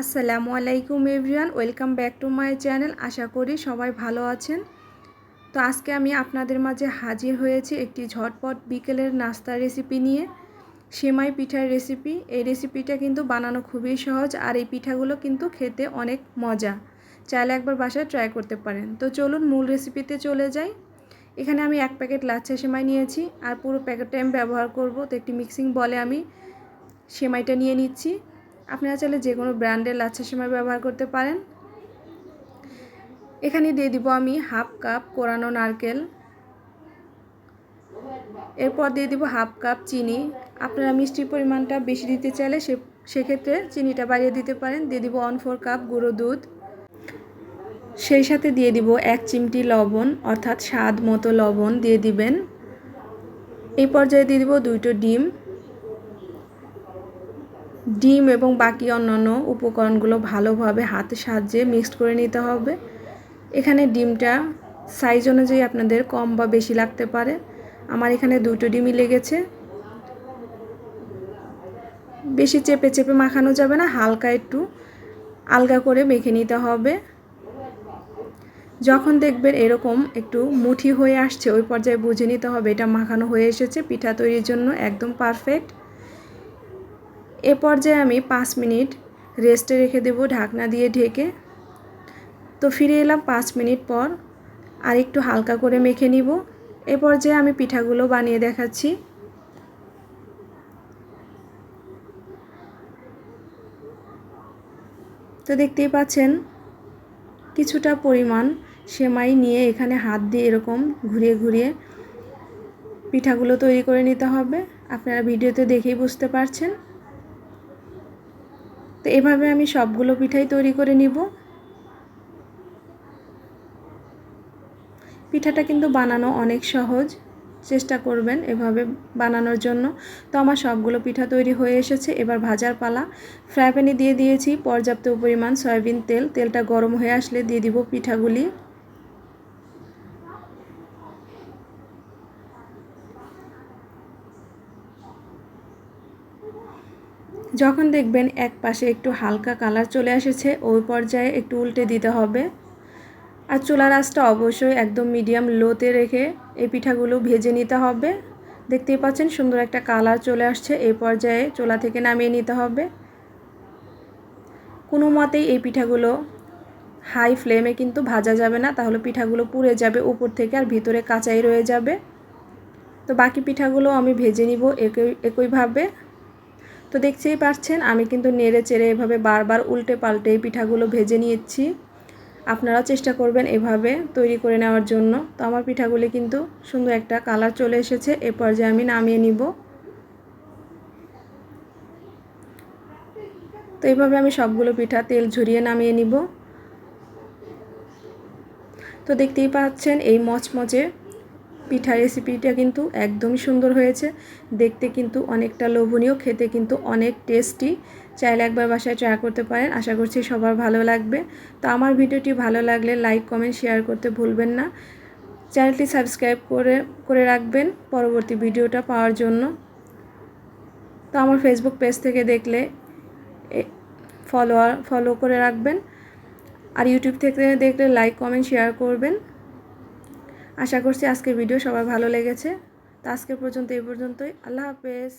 আসসালামু আলাইকুম everyone, welcome back to my channel. আশা করি সবাই ভালো আছেন। তো আজকে আমি আপনাদের মাঝে হাজির হয়েছি একটি ঝটপট বিকেলের নাস্তার রেসিপি নিয়ে, সেমাই পিঠার রেসিপি। এই রেসিপিটা কিন্তু বানানো খুবই সহজ আর এই পিঠাগুলো কিন্তু খেতে অনেক মজা। চাইলে একবার বাসায় ট্রাই করতে পারেন। তো চলুন মূল রেসিপিতে চলে যাই। এখানে আমি এক প্যাকেট লাচ্ছা সেমাই নিয়েছি আর পুরো প্যাকেটটা আমি ব্যবহার করব। তো একটি মিক্সিং বলে আমি সেমাইটা নিয়ে নিচ্ছি। আপনারা চাইলে যে কোনো ব্র্যান্ডের লাচ্ছা সেমাই ব্যবহার করতে পারেন। এখানে দিয়ে দিব আমি হাফ কাপ কোরানো নারকেল। এরপর দিয়ে দিব হাফ কাপ চিনি। আপনারা মিষ্টির পরিমাণটা বেশি দিতে চাইলে সে, সেক্ষেত্রে চিনিটা বাড়িয়ে দিতে পারেন। দিয়ে দিব ওয়ান ফোর কাপ গুঁড়ো দুধ। সেই সাথে দিয়ে দিব এক চিমটি লবণ, অর্থাৎ স্বাদ মতো লবণ দিয়ে দিবেন। এই পর্যায়ে দিয়ে দিব দুইটো ডিম। ডিম এবং বাকি অন্যান্য উপকরণগুলো ভালোভাবে হাতের সাহায্যে মিক্সড করে নিতে হবে। এখানে ডিমটা সাইজ অনুযায়ী আপনাদের কম বা বেশি লাগতে পারে। আমার এখানে দুটো ডিমই লেগেছে। বেশি চেপে চেপে মাখানো যাবে না, হালকা একটু আলগা করে মেখে নিতে হবে। যখন দেখবেন এরকম একটু মুঠি হয়ে আসছে, ওই পর্যায়ে বুঝে নিতে হবে এটা মাখানো হয়ে এসেছে, পিঠা তৈরির জন্য একদম পারফেক্ট এ পর্যায়ে আমি পাঁচ মিনিট রেস্টে রেখে দেব, ঢাকনা দিয়ে ঢেকে। তো ফিরে এলাম পাঁচ মিনিট পর, আর একটু হালকা করে মেখে নিব। এ পর্যায়ে আমি পিঠাগুলো বানিয়ে দেখাচ্ছি। তো দেখতেই পাচ্ছেন, কিছুটা পরিমাণ সেমাই নিয়ে এখানে হাত দিয়ে এরকম ঘুরিয়ে ঘুরিয়ে পিঠাগুলো তৈরি করে নিতে হবে। আপনারা ভিডিওতে দেখেই বুঝতে পারছেন। তো এভাবে আমি সবগুলো পিঠাই তৈরি করে নিব। পিঠাটা কিন্তু বানানো অনেক সহজ, চেষ্টা করবেন এভাবে বানানোর জন্য। তো আমার সবগুলো পিঠা তৈরি হয়ে এসেছে, এবার ভাজার পালা। ফ্রাই প্যানে দিয়ে দিয়েছি পর্যাপ্ত পরিমাণ সয়াবিন তেল, তেলটা গরম হয়ে আসলে দিয়ে দিব পিঠাগুলি। যখন দেখবেন এক পাশে একটু হালকা কালার চলে এসেছে, ওই পর্যায়ে একটু উল্টে দিতে হবে। আর চুলার আঁচটা অবশ্যই একদম মিডিয়াম লোতে রেখে এই পিঠাগুলো ভেজে নিতে হবে। দেখতেই পাচ্ছেন সুন্দর একটা কালার চলে আসছে, এই পর্যায়ে চুলা থেকে নামিয়ে নিতে হবে। কোনো মতেই এই পিঠাগুলো হাই ফ্লেমে কিন্তু ভাজা যাবে না, তাহলে পিঠাগুলো পুড়ে যাবে উপর থেকে আর ভিতরে কাঁচাই রয়ে যাবে। তো বাকি পিঠাগুলো আমি ভেজে নিব একই একইভাবে। তো দেখতেই পাচ্ছেন আমি কিন্তু নেড়ে চেড়ে এভাবে বারবার উল্টে পাল্টে পিঠাগুলো ভেজে নিয়েছি। আপনারাও চেষ্টা করবেন এভাবে তৈরি করে নেওয়ার জন্য। তো আমার পিঠাগুলি কিন্তু সুন্দর একটা কালার চলে এসেছে, এ পর্যায়ে আমি নামিয়ে নিব। তো এইভাবে আমি সবগুলো পিঠা তেল ঝরিয়ে নামিয়ে নিব। তো দেখতেই পাচ্ছেন এই মচমচে পিঠা রেসিপিটা কিন্তু একদমই সুন্দর হয়েছে। দেখতে কিন্তু অনেকটা লোভনীয়, খেতে কিন্তু অনেক টেস্টি চাইলে একবার বাসায় ট্রাই করতে পারেন। আশা করছি সবার ভালো লাগবে। তো আমার ভিডিওটি ভালো লাগলে লাইক কমেন্ট শেয়ার করতে ভুলবেন না। চ্যানেলটি সাবস্ক্রাইব করে করে রাখবেন পরবর্তী ভিডিওটা পাওয়ার জন্য। তো আমার ফেসবুক পেজ থেকে দেখলে ফলোয়ার ফলো করে রাখবেন। আর ইউটিউব থেকে দেখলে লাইক কমেন্ট শেয়ার করবেন। আশা করছি আজকে ভিডিও সবার ভালো লেগেছে। তো আজকে পর্যন্ত এই পর্যন্তই। আল্লাহ হাফেজ।